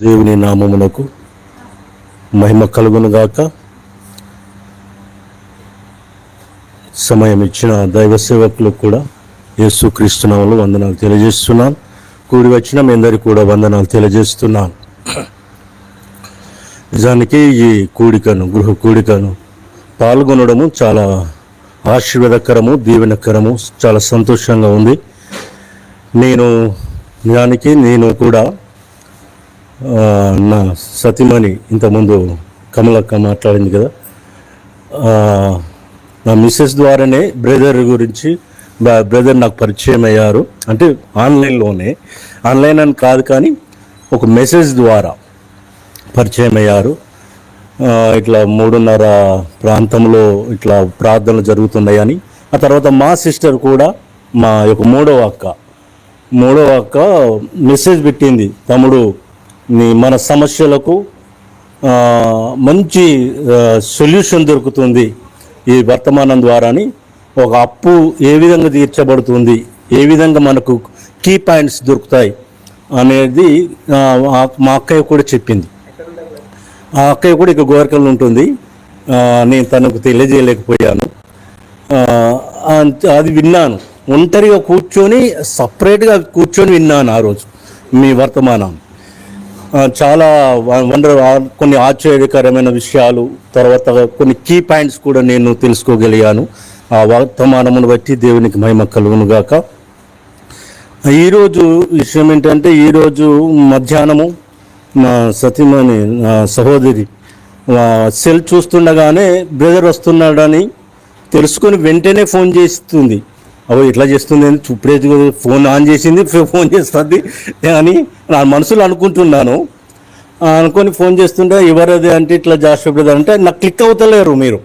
దేవుని నామమునకు మహిమ కలుగునుగాక. సమయం ఇచ్చిన దైవ సేవకులకు కూడా యేసు క్రీస్తునామలు వందనాలు తెలియజేస్తున్నాను కూడి వచ్చిన మీ అందరికీ కూడా వందనాలు తెలియజేస్తున్నాను నిజానికి ఈ కూడికను గృహ కూడికను పాల్గొనడము చాలా ఆశీర్వాదకరము దీవెనకరము చాలా సంతోషంగా ఉంది. నేను నిజానికి నేను కూడా నా సతీమణి ఇంతకుముందు కమలక్క మాట్లాడింది కదా. నా మిస్సెస్ ద్వారానే బ్రదర్ గురించి బ్రదర్ నాకు పరిచయం అయ్యారు. అంటే ఆన్లైన్లోనే ఆన్లైన్ అని కాదు కానీ ఒక మెసేజ్ ద్వారా పరిచయం అయ్యారు. ఇట్లా మూడున్నర ప్రాంతంలో ఇట్లా ప్రార్థనలు జరుగుతున్నాయని ఆ తర్వాత మా సిస్టర్ కూడా మా యొక్క మూడవ అక్క మూడవ అక్క మెసేజ్ పెట్టింది. తమ్ముడు మన సమస్యలకు మంచి సొల్యూషన్ దొరుకుతుంది ఈ వర్తమానం ద్వారాని. ఒక అప్పు ఏ విధంగా తీర్చబడుతుంది ఏ విధంగా మనకు కీ పాయింట్స్ దొరుకుతాయి అనేది మా అక్కయ్య కూడా చెప్పింది. ఆ అక్కయ్య కూడా ఇక గోరికలు ఉంటుంది. నేను తనకు తెలియజేయలేకపోయాను. అంత- అది విన్నాను. ఒంటరిగా కూర్చొని సపరేట్గా కూర్చొని విన్నాను ఆ రోజు మీ వర్తమానం. చాలా వండర్ కొన్ని ఆశ్చర్యకరమైన విషయాలు తర్వాత కొన్ని కీ పాయింట్స్ కూడా నేను తెలుసుకోగలిగాను. ఆ వర్తమానమును బట్టి దేవునికి మహిమ కలుగునుగాక. ఈరోజు విషయం ఏంటంటే ఈరోజు మధ్యాహ్నము మా సతీమణి సహోదరి సెల్ చూస్తుండగానే బ్రదర్ వస్తున్నాడని తెలుసుకొని వెంటనే ఫోన్ చేస్తుంది. అవో ఇట్లా చేస్తుంది ఇప్పుడే ఫోన్ ఆన్ చేసింది ఫోన్ చేస్తుంది. అని నా మనసులో అనుకుంటున్నాను. అనుకొని ఫోన్ చేస్తుంటే ఎవరది అంటే ఇట్లా జాషువా బ్రదర్ అంటే నాకు క్లిక్ అవుతలేరు మీరు.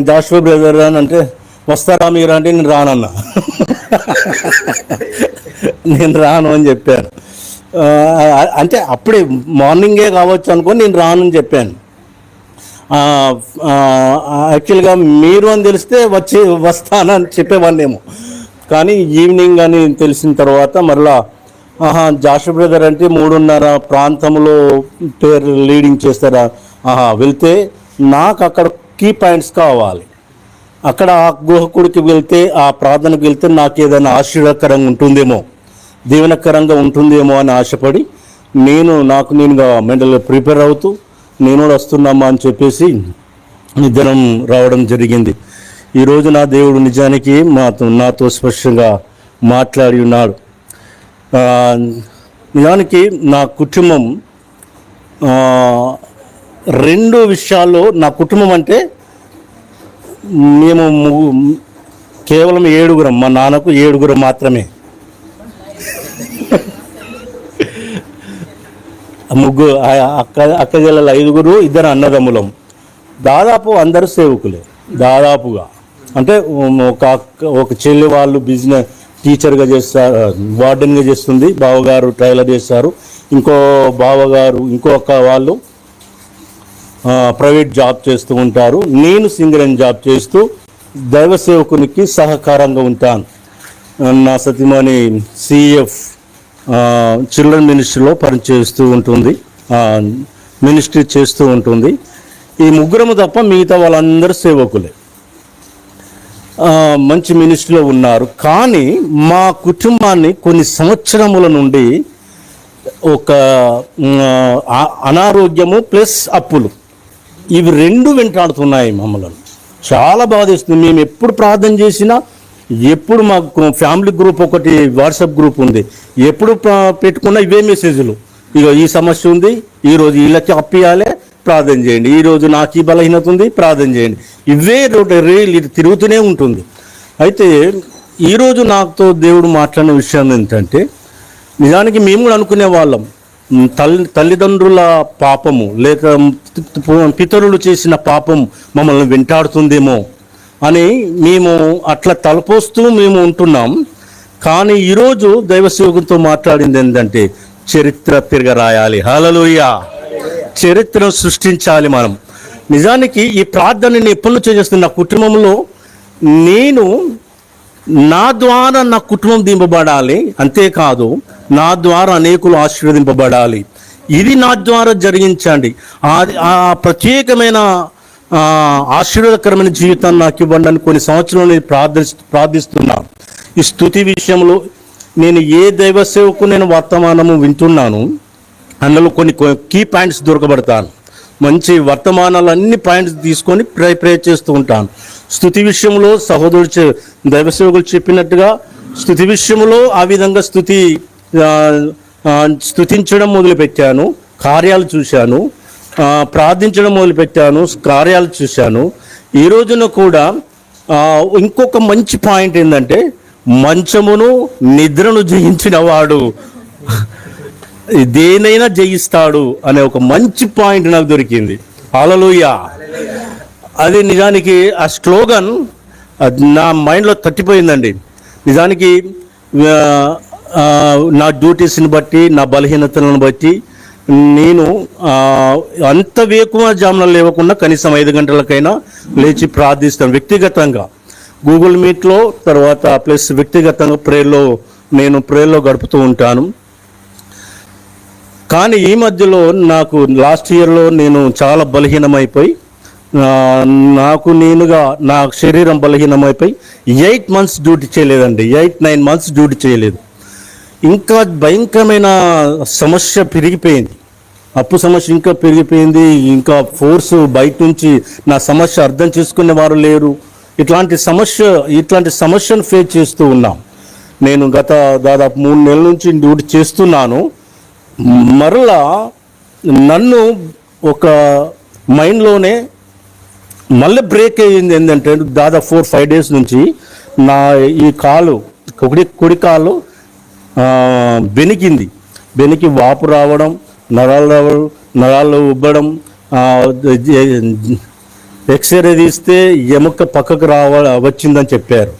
జాషువా బ్రదర్ అని అంటే వస్తారా మీరు అంటే నేను రానన్నా. నేను రాను అని చెప్పాను. అంటే అప్పుడే మార్నింగే కావచ్చు అనుకొని నేను రాను అని చెప్పాను. యాక్చువల్గా మీరు అని తెలిస్తే వచ్చి వస్తానని చెప్పేవాడినేమో. కానీ ఈవినింగ్ అని తెలిసిన తర్వాత మరలా ఆహా జాషు బ్రదర్ అంటే మూడున్నర ప్రాంతంలో పేరు లీడింగ్ చేస్తారా? ఆహా వెళ్తే నాకు అక్కడ కీ పాయింట్స్ కావాలి. అక్కడ ఆ గుహకుడికి వెళ్తే ఆ ప్రార్థనకు వెళ్తే నాకు ఏదైనా ఆశీర్వకరంగా ఉంటుందేమో దీవెనకరంగా ఉంటుందేమో అని ఆశపడి నేను నాకు నేనుగా మెంటల్గా ప్రిపేర్ అవుతూ నేను కూడా వస్తున్నామా అని చెప్పేసి నిద్రం రావడం జరిగింది. ఈరోజు నా దేవుడు నిజానికి మాతో నాతో స్పష్టంగా మాట్లాడి ఉన్నాడు. నిజానికి నా కుటుంబం రెండు విషయాల్లో నా కుటుంబం అంటే మేము కేవలం ఏడుగురం మా నాన్నకు ఏడుగురం మాత్రమే. ముగ్గురు అక్క అక్క జిల్లాల ఐదుగురు ఇద్దరు అన్నదమ్ములం. దాదాపు అందరు సేవకులే దాదాపుగా. అంటే ఒక అక్క ఒక చెల్లి వాళ్ళు బిజినెస్ టీచర్గా చేస్తారు వార్డెన్గా చేస్తుంది బావగారు ట్రైలర్ చేస్తారు. ఇంకో బావగారు ఇంకో అక్క వాళ్ళు ప్రైవేట్ జాబ్ చేస్తూ ఉంటారు. నేను సింగర్ అండ్ జాబ్ చేస్తూ దైవ సేవకునికి సహకారంగా ఉంటాను. నా సతీమణి సిఎఫ్ చిల్డ్రన్ మినిస్ట్రీలో పనిచేస్తూ ఉంటుంది. మినిస్ట్రీ చేస్తూ ఉంటుంది. ఈ ముగ్గురము తప్ప మిగతా వాళ్ళందరూ సేవకులే. మంచి మినిస్ట్రీలో ఉన్నారు. కానీ మా కుటుంబాన్ని కొన్ని సంవత్సరముల నుండి ఒక అనారోగ్యము ప్లస్ అప్పులు. ఇవి రెండు వెంటాడుతున్నాయి మమ్మల్ని. చాలా బాధేస్తుంది. మేము ఎప్పుడు ప్రార్థన చేసినా ఎప్పుడు మాకు ఫ్యామిలీ గ్రూప్ ఒకటి వాట్సాప్ గ్రూప్ ఉంది. ఎప్పుడు పెట్టుకున్న పెట్టుకున్నా ఇవే మెసేజ్లు. ఇక ఈ సమస్య ఉంది ఈరోజు వీళ్ళకి అప్పియాలే ప్రార్థన చేయండి. ఈరోజు నాకు ఈ బలహీనత ఉంది ప్రార్థన చేయండి. ఇవే రోడ్ రీల్ ఇది తిరుగుతూనే ఉంటుంది. అయితే ఈరోజు నాతో దేవుడు మాట్లాడిన విషయం ఏంటంటే నిజానికి మేము కూడా అనుకునే వాళ్ళం. తల్లి తల్లిదండ్రుల పాపము లేక పితరులు చేసిన పాపం మమ్మల్ని వెంటాడుతుందేమో. అని మేము అట్లా తలపోస్తూ మేము ఉంటున్నాం. కానీ ఈరోజు దైవసేవకులతో మాట్లాడింది ఏంటంటే చరిత్ర తిరగరాయాలి. హలలోయ చరిత్రను సృష్టించాలి మనం. నిజానికి ఈ ప్రార్థన నేను ఎప్పటి నుంచో చేస్తున్న. నా కుటుంబంలో నేను నా ద్వారా నా కుటుంబం దింపబడాలి. అంతేకాదు నా ద్వారా అనేకులు ఆశీర్వదింపబడాలి. ఇది నా ద్వారా జరిగించండి. ఆ ప్రత్యేకమైన ఆశీర్వాదకరమైన జీవితాన్ని నాకు ఇవ్వండి అని కొన్ని సంవత్సరాలు నేను ప్రార్థి ప్రార్థిస్తున్నాను ఈ స్థుతి విషయంలో నేను ఏ దైవ సేవకు నేను వర్తమానము వింటున్నాను అందులో కొన్ని కీ పాయింట్స్ దొరకబడతాను. మంచి వర్తమానాలు అన్ని పాయింట్స్ తీసుకొని ప్రే ప్రే చేస్తూ ఉంటాను. స్థుతి విషయంలో సహోదరుడు దైవ సేవకులు చెప్పినట్టుగా స్థుతి విషయంలో ఆ విధంగా స్థుతి స్థుతించడం మొదలుపెట్టాను. కార్యాలు చూశాను. ప్రార్థించడం మొదలుపెట్టాను కార్యాలు చూశాను. ఈ రోజున కూడా ఇంకొక మంచి పాయింట్ ఏంటంటే మంచమును నిద్రను జయించిన వాడు దేనైనా జయిస్తాడు అనే ఒక మంచి పాయింట్ నాకు దొరికింది. అలలుయ అది నిజానికి ఆ స్లోగన్ అది నా మైండ్లో తట్టిపోయిందండి. నిజానికి నా డ్యూటీస్ని బట్టి నా బలహీనతలను బట్టి నేను అంత వేకువ జామున లేవకుండా కనీసం ఐదు గంటలకైనా లేచి ప్రార్థిస్తాను వ్యక్తిగతంగా. గూగుల్ మీట్లో తర్వాత ప్లస్ వ్యక్తిగతంగా ప్రేయర్లో నేను ప్రేయర్లో గడుపుతూ ఉంటాను. కానీ ఈ మధ్యలో నాకు లాస్ట్ ఇయర్లో నేను చాలా బలహీనమైపోయి నాకు నేనుగా నా శరీరం బలహీనమైపోయి ఎయిట్ మంత్స్ డ్యూటీ చేయలేదండి. ఎయిట్ నైన్ మంత్స్ డ్యూటీ చేయలేదు. ఇంకా భయంకరమైన సమస్య పెరిగిపోయింది. అప్పు సమస్య ఇంకా పెరిగిపోయింది. ఇంకా ఫోర్స్ బయట నుంచి నా సమస్య అర్థం చేసుకునే వారు లేరు. ఇట్లాంటి సమస్య ఇట్లాంటి సమస్యను ఫేస్ చేస్తూ ఉన్నాం. నేను గత దాదాపు మూడు నెలల నుంచి డ్యూటీ చేస్తున్నాను. మరలా నన్ను ఒక మైండ్లోనే మళ్ళీ బ్రేక్ అయ్యింది ఏంటంటే దాదాపు ఫోర్ ఫైవ్ డేస్ నుంచి నా ఈ కాలు కుడి కుడి కాలు బెనికింది బెనికి వాపు రావడం నరాలు రావడం నరాలు ఉబ్బడం ఎక్స్రే తీస్తే ఎముక పక్కకు రావ వచ్చిందని చెప్పారు.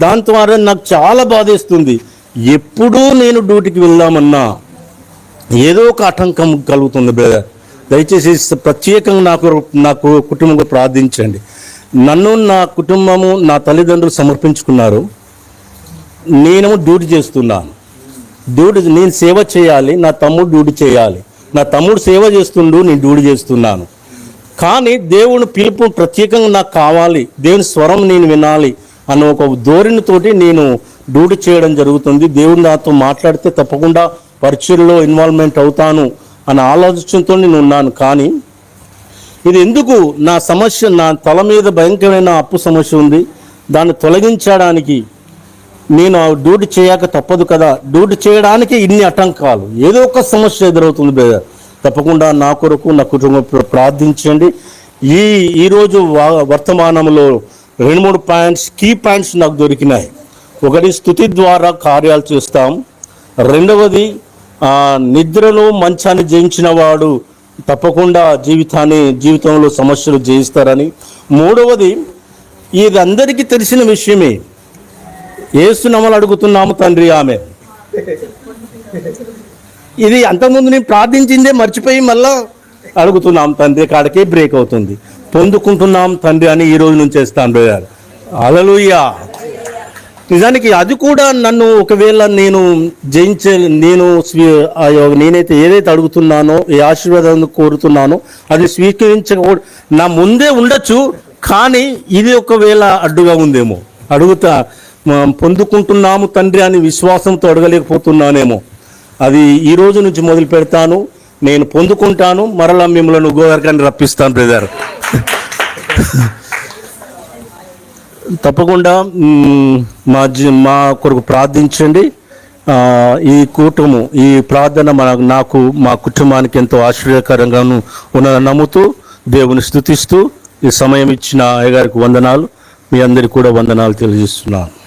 దాని ద్వారా నాకు చాలా బాధేస్తుంది. ఎప్పుడూ నేను డ్యూటీకి వెళ్దామన్నా ఏదో ఒక ఆటంకం కలుగుతుంది బ్రదర్. దయచేసి ప్రత్యేకంగా నాకు నాకు కుటుంబంలో ప్రార్థించండి. నన్ను నా కుటుంబము నా తల్లిదండ్రులు సమర్పించుకున్నారు. నేను డ్యూటీ చేస్తున్నాను. డ్యూటీ నేను సేవ చేయాలి నా తమ్ముడు డ్యూటీ చేయాలి. నా తమ్ముడు సేవ చేస్తుండు నేను డ్యూటీ చేస్తున్నాను. కానీ దేవుని పిలుపు ప్రత్యేకంగా నాకు కావాలి దేవుని స్వరం నేను వినాలి అన్న ఒక ధోరణితోటి నేను డ్యూటీ చేయడం జరుగుతుంది. దేవుడు నాతో మాట్లాడితే తప్పకుండా పరిచయలో ఇన్వాల్వ్మెంట్ అవుతాను అన్న ఆలోచనతో నేను ఉన్నాను. కానీ ఇది ఎందుకు? నా సమస్య నా తల మీద భయంకరమైన అప్పు సమస్య ఉంది. దాన్ని తొలగించడానికి నేను డ్యూటీ చేయక తప్పదు కదా. డ్యూటీ చేయడానికి ఇన్ని ఆటంకాలు. ఏదో ఒక సమస్య ఎదురవుతుంది బ్రదర్. తప్పకుండా నా కొరకు నా కుటుంబం ప్రార్థించండి. ఈ ఈరోజు వా- వర్తమానంలో రెండు మూడు పాయింట్స్ కీ పాయింట్స్ నాకు దొరికినాయి. ఒకటి స్థుతి ద్వారా కార్యాలు చేస్తాం. రెండవది నిద్రలో మంచాన్ని జయించిన వాడు తప్పకుండా జీవితాన్ని జీవితంలో సమస్యలు జయిస్తారని. మూడవది ఇది అందరికీ తెలిసిన విషయమే. ఏసునమలు అడుగుతున్నాము తండ్రి ఆమె. ఇది అంతకుముందు నేను ప్రార్థించిందే మర్చిపోయి మళ్ళా అడుగుతున్నాం తండ్రి కాడికే బ్రేక్ అవుతుంది. పొందుకుంటున్నాం తండ్రి అని ఈ రోజు నుంచి చేస్తాను బ్రదర్. అలలుయ్యా నిజానికి అది కూడా నన్ను ఒకవేళ నేను జయించే నేను నేనైతే ఏదైతే అడుగుతున్నానో ఏ ఆశీర్వాదం కోరుతున్నానో అది స్వీకరించక నా ముందే ఉండొచ్చు కానీ ఇది ఒకవేళ అడ్డుగా ఉందేమో. అడుగుతా పొందుకుంటున్నాము తండ్రి అని విశ్వాసంతో అడగలేకపోతున్నానేమో. అది ఈ రోజు నుంచి మొదలు పెడతాను. నేను పొందుకుంటాను. మరలా మిమ్మల్ని గోదావరికాన్ని రప్పిస్తాను బ్రదర్. తప్పకుండా మా జీ మా కొరకు ప్రార్థించండి. ఈ కూటము ఈ ప్రార్థన మన నాకు మా కుటుంబానికి ఎంతో ఆశ్చర్యకరంగాను ఉన్నదని నమ్ముతూ దేవుని స్థుతిస్తూ ఈ సమయం ఇచ్చిన అయ్యగారికి వందనాలు. మీ అందరికి కూడా వందనాలు తెలియజేస్తున్నాను.